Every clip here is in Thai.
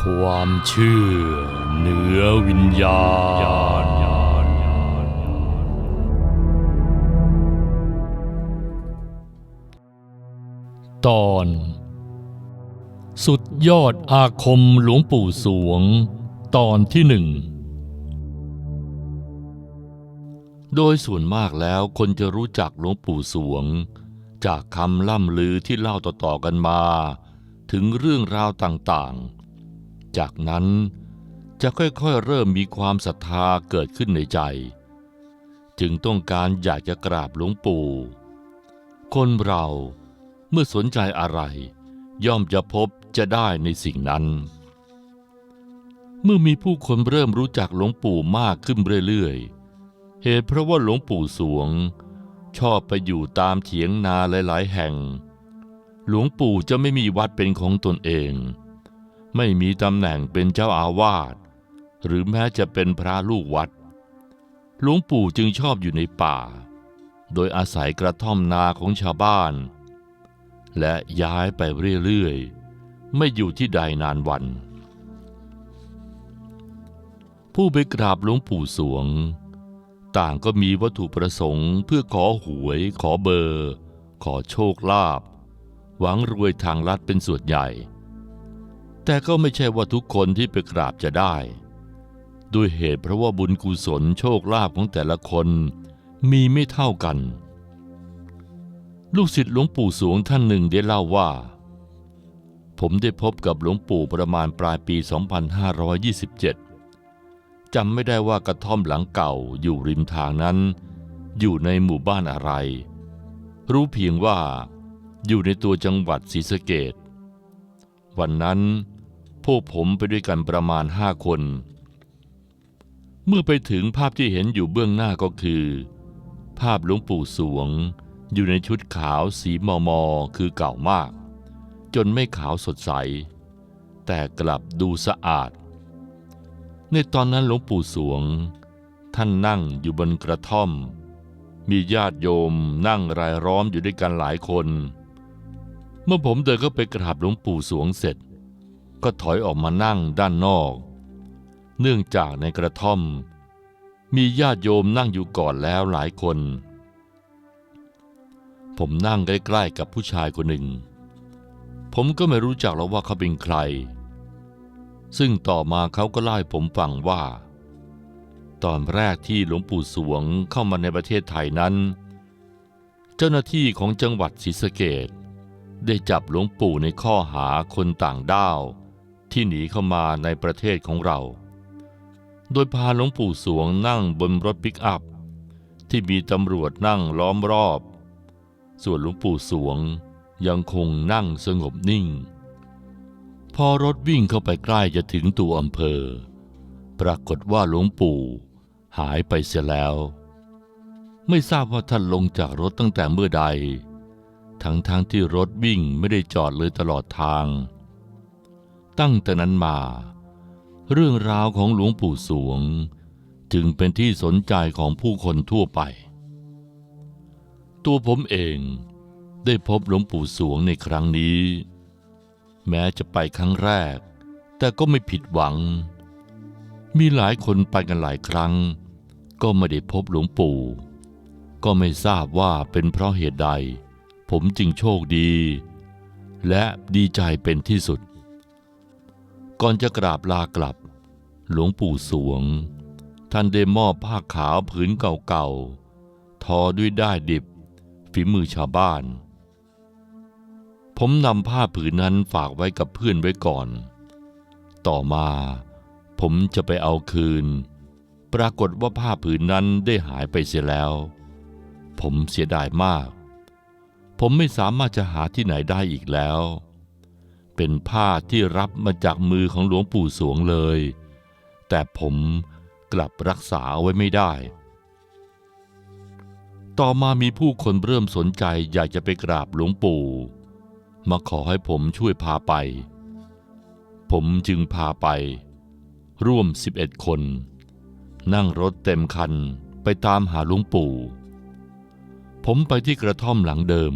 ความเชื่อเหนือวิญญาณ ตอน สุดยอดอาคมหลวงปู่สวง ตอนที่หนึ่ง โดยส่วนมากแล้วคนจะรู้จักหลวงปู่สวง จากคำล่ำลือที่เล่าต่อๆกันมา ถึงเรื่องราวต่างๆ จากนั้นจะค่อยๆเริ่มมีความศรัทธาเกิดขึ้นในใจ จึงต้องการอยากจะกราบหลวงปู่ คนเราเมื่อสนใจอะไร ย่อมจะพบจะได้ในสิ่งนั้น เมื่อมีผู้คนเริ่มรู้จักหลวงปู่มากขึ้นเรื่อยๆ เหตุเพราะว่าหลวงปู่สวง ชอบไปอยู่ตามเถียงนาหลายๆ แห่ง หลวงปู่จะไม่มีวัดเป็นของตนเอง ไม่มีตำแหน่งเป็นเจ้าอาวาสหรือแม้จะเป็นพระลูกวัด หลวงปู่จึงชอบอยู่ในป่า โดยอาศัยกระท่อมนาของชาวบ้าน และย้ายไปเรื่อยๆ ไม่อยู่ที่ใดนานวัน ผู้ไปกราบหลวงปู่สวง ต่างก็มีวัตถุประสงค์เพื่อขอหวย ขอเบอร์ ขอโชคลาภหวังรวยทางลัดเป็นส่วนใหญ่ แต่ก็ไม่ใช่ว่าทุกคนที่ไปกราบจะได้ ด้วยเหตุเพราะว่าบุญกุศลโชคลาภของแต่ละคนมีไม่เท่ากัน ลูกศิษย์หลวงปู่สวงท่านหนึ่งได้เล่าว่า ผมได้พบกับหลวงปู่ประมาณปลายปี 2527จำไม่ได้ว่ากระท่อมหลังเก่าอยู่ริมทางนั้น อยู่ในหมู่บ้านอะไร รู้เพียงว่าอยู่ในตัวจังหวัดศรีสะเกด วันนั้นพวกผมไปด้วยกันประมาณห้าคน เมื่อไปถึงภาพที่เห็นอยู่เบื้องหน้าก็คือ ภาพหลวงปู่สวง อยู่ในชุดขาวสีมอมอคือเก่ามาก จนไม่ขาวสดใส แต่กลับดูสะอาด ในตอนนั้นหลวงปู่สวง ท่านนั่งอยู่บนกระท่อม มีญาติโยมนั่งรายล้อมอยู่ด้วยกันหลายคนเเมื่อผมเดินเข้าไปกราบหลวงปู่สวงเสร็จ ก็ถอยออกมานั่งด้านนอก เนื่องจากในกระท่อม มีญาติโยมนั่งอยู่ก่อนแล้วหลายคน ผมนั่งใกล้ๆกับผู้ชายคนหนึ่ง ผมก็ไม่รู้จักแล้วว่าเขาเป็นใคร ซึ่งต่อมาเขาก็เล่าให้ผมฟังว่า ตอนแรกที่หลวงปู่สวงเข้ามาในประเทศไทยนั้น เจ้าหน้าที่ของจังหวัดศรีสะเกด ได้จับหลวงปู่ในข้อหาคนต่างด้าว ที่หนีเข้ามาในประเทศของเรา โดยพาหลวงปู่สวงนั่งบนรถปิกอัพ ที่มีตำรวจนั่งล้อมรอบ ส่วนหลวงปู่สวงยังคงนั่งสงบนิ่ง พอรถวิ่งเข้าไปใกล้จะถึงตัวอำเภอ ปรากฏว่าหลวงปู่หายไปเสียแล้ว ไม่ทราบว่าท่านลงจากรถตั้งแต่เมื่อใด ทั้งทที่รถวิ่งไม่ได้จอดเลยตลอดทาง ตั้งแต่นั้นมา เรื่องราวของหลวงปู่สวง จึงเป็นที่สนใจของผู้คนทั่วไป ตัวผมเองได้พบหลวงปู่สวงในครั้งนี้ แม้จะไปครั้งแรก แต่ก็ไม่ผิดหวัง มีหลายคนไปกันหลายครั้ง ก็ไม่ได้พบหลวงปู่ ก็ไม่ทราบว่าเป็นเพราะเหตุใด ผมจึงโชคดี และดีใจเป็นที่สุด ก่อนจะกราบลากลับ หลวงปู่สวง ท่านได้มอบผ้าขาวผืนเก่าๆ ทอด้วยด้ายดิบ ฝีมือชาวบ้าน ผมนำผ้าผืนนั้นฝากไว้กับเพื่อนไว้ก่อน ต่อมาผมจะไปเอาคืน ปรากฏว่าผ้าผืนนั้นได้หายไปเสียแล้ว ผมเสียดายมาก ผมไม่สามารถจะหาที่ไหนได้อีกแล้ว เป็นผ้าที่รับมาจากมือของหลวงปู่สวงเลย แต่ผมกลับรักษาไว้ไม่ได้ ต่อมามีผู้คนเริ่มสนใจอยากจะไปกราบหลวงปู่ มาขอให้ผมช่วยพาไป ผมจึงพาไป ร่วม 11 คน นั่งรถเต็มคันไปตามหาหลวงปู่ ผมไปที่กระท่อมหลังเดิม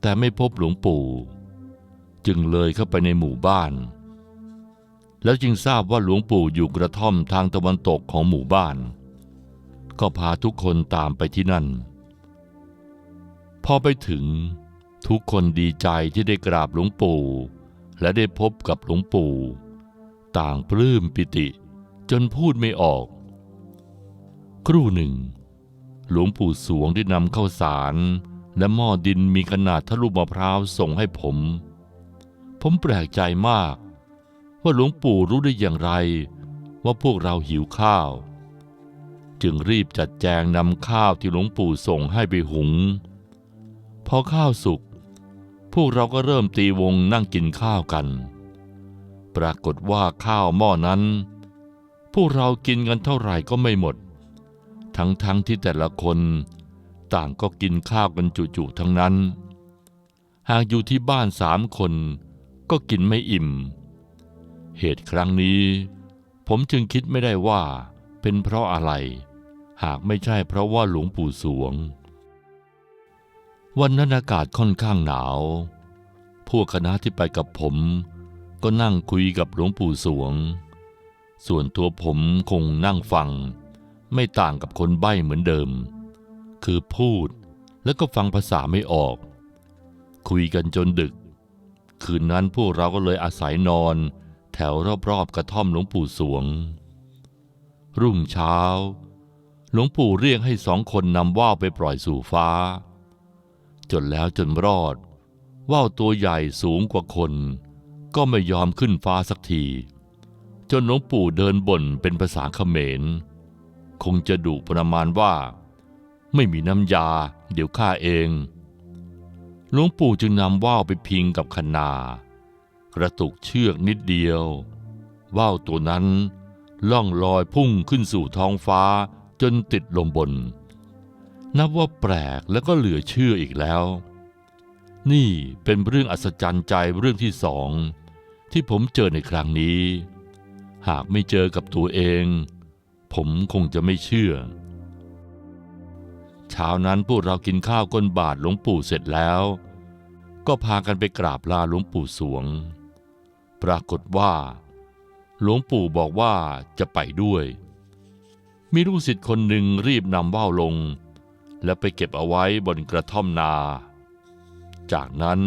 แต่ไม่พบหลวงปู่ จึงเลยเข้าไปในหมู่บ้าน แล้วจึงทราบว่าหลวงปู่อยู่กระท่อมทางตะวันตกของหมู่บ้าน ก็พาทุกคนตามไปที่นั่น พอไปถึงทุกคนดีใจที่ได้กราบหลวงปู่ และได้พบกับหลวงปู่ ต่างปลื้มปิติจนพูดไม่ออก ครู่หนึ่ง หลวงปู่สวงได้นำข้าวสาร และหม้อดินมีขนาดทะลุมะพร้าวส่งให้ผม ผมแปลกใจมาก ว่าหลวงปู่รู้ได้อย่างไร ว่าพวกเราหิวข้าว จึงรีบจัดแจงนำข้าวที่หลวงปู่ส่งให้ไปหุง พอข้าวสุกพวกเราก็เริ่มตีวงนั่งกินข้าวกัน ปรากฏว่าข้าวหม้อนั้น พวกเรากินกันเท่าไหร่ก็ไม่หมด ทั้งๆทที่แต่ละคน ต่างก็กินข้าวกันจุๆทั้งนั้น หากอยู่ที่บ้านสามคนก็กินไม่อิ่ม เหตุครั้งนี้ ผมจึงคิดไม่ได้ว่าเป็นเพราะอะไร หากไม่ใช่เพราะว่าหลวงปู่สวง วันนั้นอากาศค่อนข้างหนาว พวกคณะที่ไปกับผม ก็นั่งคุยกับหลวงปู่สวง ส่วนตัวผมคงนั่งฟัง ไม่ต่างกับคนใบ้เหมือนเดิม คือพูดแล้วก็ฟังภาษาไม่ออก คุยกันจนดึก คืนนั้นพวกเราก็เลยอาศัยนอน แถวรอบๆกระท่อมหลวงปู่สวง รุ่งเช้า หลวงปู่เรียกให้สองคนนำว่าวไปปล่อยสู่ฟ้า จนแล้วจนรอด ว่าวตัวใหญ่สูงกว่าคน ก็ไม่ยอมขึ้นฟ้าสักที จนหลวงปู่เดินบ่นเป็นภาษาเขมร คงจะดุประมาณว่า ไม่มีน้ำยาเดี๋ยวข้าเอง หลวงปู่จึงนำว่าวไปพิงกับคนา กระตุกเชือกนิดเดียว ว่าวตัวนั้นล่องลอยพุ่งขึ้นสู่ท้องฟ้าจนติดลมบน นับว่าแปลกแล้วก็เหลือเชื่ออีกแล้ว นี่เป็นเรื่องอัศจรรย์ใจเรื่องที่สองที่ผมเจอในครั้งนี้ หากไม่เจอกับตัวเอง ผมคงจะไม่เชื่อ เช้านั้นพวกเรากินข้าวก้นบาทหลวงปู่เสร็จแล้ว ก็พากันไปกราบลาหลวงปู่สวง ปรากฏว่า หลวงปู่บอกว่าจะไปด้วย มีลูกศิษย์คนหนึ่งรีบนำว่าวลง และไปเก็บเอาไว้บนกระท่อมนา จากนั้น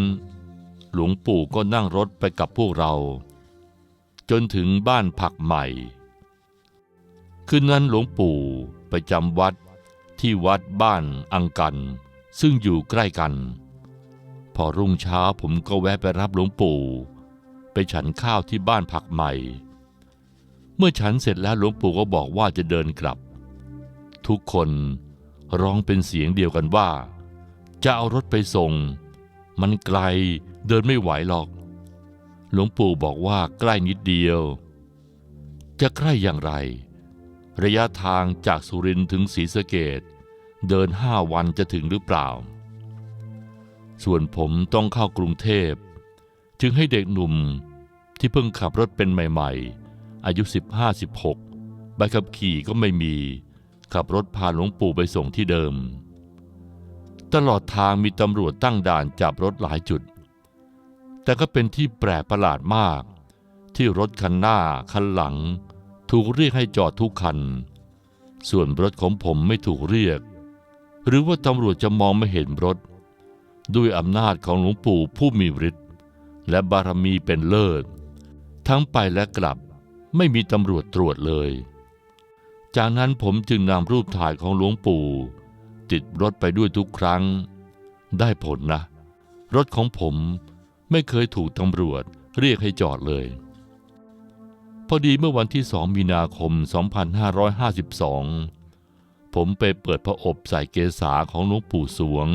หลวงปู่ก็นั่งรถไปกับพวกเรา จนถึงบ้านผักใหม่ คืนนั้นหลวงปู่ไปจำวัดที่วัดบ้านอังกัน ซึ่งอยู่ใกล้กัน พอรุ่งเช้าผมก็แวะไปรับหลวงปู่ ไปฉันข้าวที่บ้านผักใหม่ เมื่อฉันเสร็จแล้วหลวงปู่ก็บอกว่าจะเดินกลับ ทุกคนร้องเป็นเสียงเดียวกันว่า จะเอารถไปส่ง มันไกลเดินไม่ไหวหรอก หลวงปู่บอกว่าใกล้นิดเดียว จะใกล้อย่างไร ระยะทางจากสุรินทร์ถึงศรีสะเกดเดินห้าวันจะถึงหรือเปล่า ส่วนผมต้องเข้ากรุงเทพ จึงให้เด็กหนุ่มที่เพิ่งขับรถเป็นใหม่ ๆ อายุ 15-16ใบขับขี่ก็ไม่มี ขับรถพาหลวงปู่ไปส่งที่เดิม ตลอดทางมีตำรวจตั้งด่านจับรถหลายจุด แต่ก็เป็นที่แปลกประหลาดมาก ที่รถคันหน้าคันหลัง ถูกเรียกให้จอดทุกคัน ส่วนรถของผมไม่ถูกเรียก หรือว่าตำรวจจะมองไม่เห็นรถ ด้วยอำนาจของหลวงปู่ผู้มีฤทธิ์และบารมีเป็นเลิศ ทั้งไปและกลับไม่มีตำรวจตรวจเลย จากนั้นผมจึงนำรูปถ่ายของหลวงปู่ ติดรถไปด้วยทุกครั้ง ได้ผลนะ รถของผมไม่เคยถูกตำรวจเรียกให้จอดเลย พอดีเมื่อวันที่2มีนาคม 2552 ผมไปเปิดพระอบใส่เกษาของหลวงปู่สวง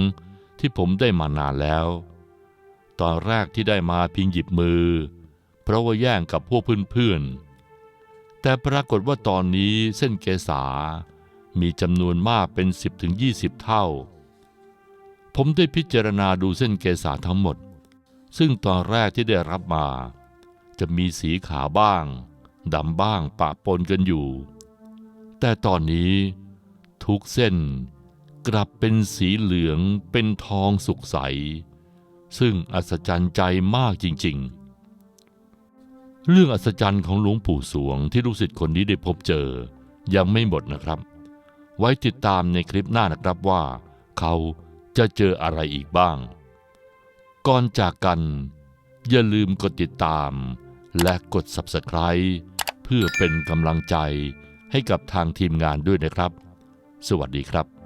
ที่ผมได้มานานแล้ว ตอนแรกที่ได้มาพียงหยิบมือ เพราะว่าแย่งกับพวกเพื่อนๆ แต่ปรากฏว่าตอนนี้เส้นเกษา มีจำนวนมากเป็น 10-20 เท่า ผมได้พิจารณาดูเส้นเกษาทั้งหมด ซึ่งตอนแรกที่ได้รับมา จะมีสีขาวบ้าง ดำบ้างปะปนกันอยู่ แต่ตอนนี้ทุกเส้นกลับเป็นสีเหลืองเป็นทองสุกใส ซึ่งอัศจรรย์ใจมากจริง ๆ เรื่องอัศจรรย์ของหลวงปู่สวงที่ลูกศิษย์คนนี้ได้พบเจอยังไม่หมดนะครับ ไว้ติดตามในคลิปหน้านะครับว่า เขาจะเจออะไรอีกบ้าง ก่อนจากกัน อย่าลืมกดติดตามและกด Subscribe เพื่อเป็นกำลังใจให้กับทางทีมงานด้วยนะครับ สวัสดีครับ